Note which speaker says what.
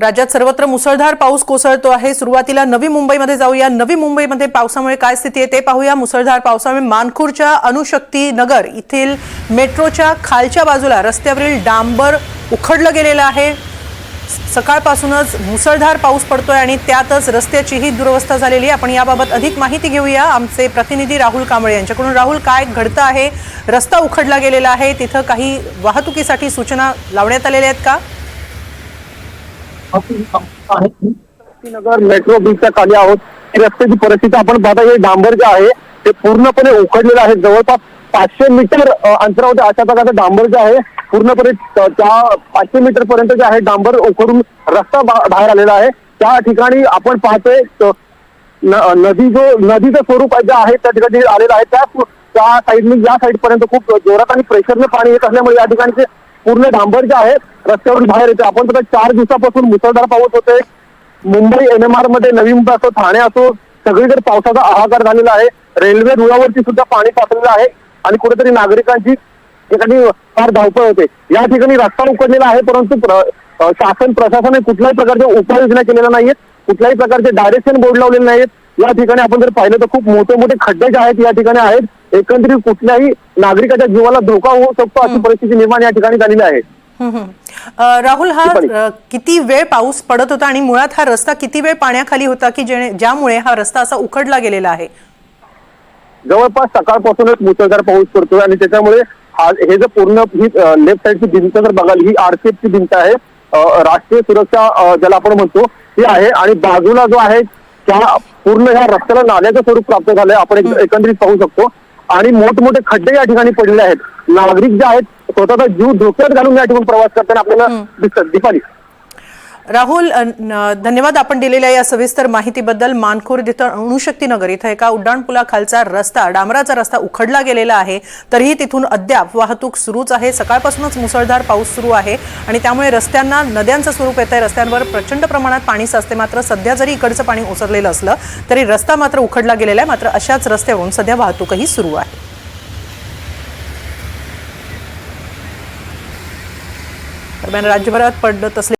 Speaker 1: राज्यात सर्वत्र मुसळधार पाऊस कोसळतो आहे. सुरुवातीला नवी मुंबईमध्ये जाऊया. नवी मुंबईमध्ये पावसामुळे काय स्थिती आहे ते पाहूया. मुसळधार पावसामुळे मानखूरच्या अनुशक्ती नगर येथील मेट्रोच्या खालच्या बाजूला रस्त्यावरील डांबर उखडलं गेलेलं आहे. सकाळपासूनच मुसळधार पाऊस पडतोय आणि त्यातच रस्त्याचीही दुरवस्था झालेली आहे. आपण याबाबत अधिक माहिती घेऊया. आमचे प्रतिनिधी राहुल कांबळे यांच्याकडून. राहुल काय घडतं आहे? रस्ता उखडला गेलेला आहे. तिथं काही वाहतुकीसाठी सूचना लावण्यात आलेल्या आहेत का?
Speaker 2: नगर मेट्रो ब्रिजच्या खाली आहोत. रस्त्याची परिस्थिती आपण पाहता हे डांबर जे आहे ते पूर्णपणे उखडलेलं आहे जवळपास पाचशे मीटर अंतरावर अशा प्रकारचं डांबर जे आहे पूर्णपणे त्या पाचशे मीटर पर्यंत जे आहे डांबर उखडून रस्ता बाहेर आलेला आहे. त्या ठिकाणी आपण पाहतोय नदी जो नदीचं स्वरूप जे आहे त्या ठिकाणी आलेलं आहे. त्या त्या साईडने या साईड पर्यंत खूप जोरात आणि प्रेशरने पाणी येत असल्यामुळे या ठिकाणी पूर्ण डांबर जे आहे रस्त्यावरून बाहेर येते आपण बघा चार दिवसापासून मुसळधार पाऊस होतोय. मुंबई एन एम आरमध्ये नवी मुंबई असो ठाणे असो सगळीकडे पावसाचा आहाकार झालेला आहे. रेल्वे रुळावरती सुद्धा पाणी पाठवलेलं आहे आणि कुठेतरी नागरिकांची ठिकाणी फार धावपळ होते. या ठिकाणी रस्ता उकडलेला आहे परंतु प्र- शासन प्रशासनाने कुठल्याही प्रकारच्या उपाययोजना केलेल्या नाहीयेत. कुठल्याही प्रकारचे डायरेक्शन बोर्ड लावलेले नाहीत या ठिकाणी आपण जर पाहिलं तर खूप मोठे मोठे खड्डे जे आहेत या ठिकाणी आहेत. एकंदरीत कुठल्याही नागरिकाच्या जीवाला धोका होऊ शकतो अशी परिस्थिती निर्माण या ठिकाणी झालेली आहे.
Speaker 1: राहुल हा किती वेळ पाऊस पडत होता आणि मुळात हा रस्ता किती वेळ पाण्याखाली होता की ज्यामुळे हा रस्ता असा उखडला गेलेला आहे?
Speaker 2: जवळपास सकाळपासूनच मुसळधार पाऊस पडतोय आणि त्याच्यामुळे हा हे जे पूर्ण ही लेफ्ट साईडची भिंत जर बघाल ही आरसीएफची भिंत आहे. राष्ट्रीय सुरक्षा ज्याला आपण म्हणतो ती आहे आणि बाजूला जो आहे त्या पूर्ण ह्या रस्त्याला नाल्याचं स्वरूप प्राप्त झालंय. आपण एक- एकंदरीत पाहू शकतो. आणि मोठमोठे खड्डे या ठिकाणी पडलेले आहेत. नागरिक जे आहेत स्वतःचा जीव धोक्यात घालून या ठिकाणी प्रवास करताना आपल्याला दिसतात. दीपाली.
Speaker 1: राहुल धन्यवाद. आपण दिलेल्या या सविस्तर माहितीबद्दल मानखुर्द इथं अणुशक्तीनगर इथं एका उड्डाणपुलाखालचा रस्ता डांबराचा रस्ता उखडला गेलेला आहे. तरीही तिथून अद्याप वाहतूक सुरूच आहे. सकाळपासूनच मुसळधार पाऊस सुरू आहे आणि त्यामुळे रस्त्यांना नद्यांचं स्वरूप येत आहे रस्त्यांवर प्रचंड प्रमाणात पाणी साचते. मात्र सध्या जरी इकडचं पाणी ओसरलेलं असलं तरी रस्ता मात्र उखडला गेलेला आहे. मात्र अशाच रस्त्यावरून सध्या वाहतूकही सुरू आहे. दरम्यान राज्यभरात पडत असले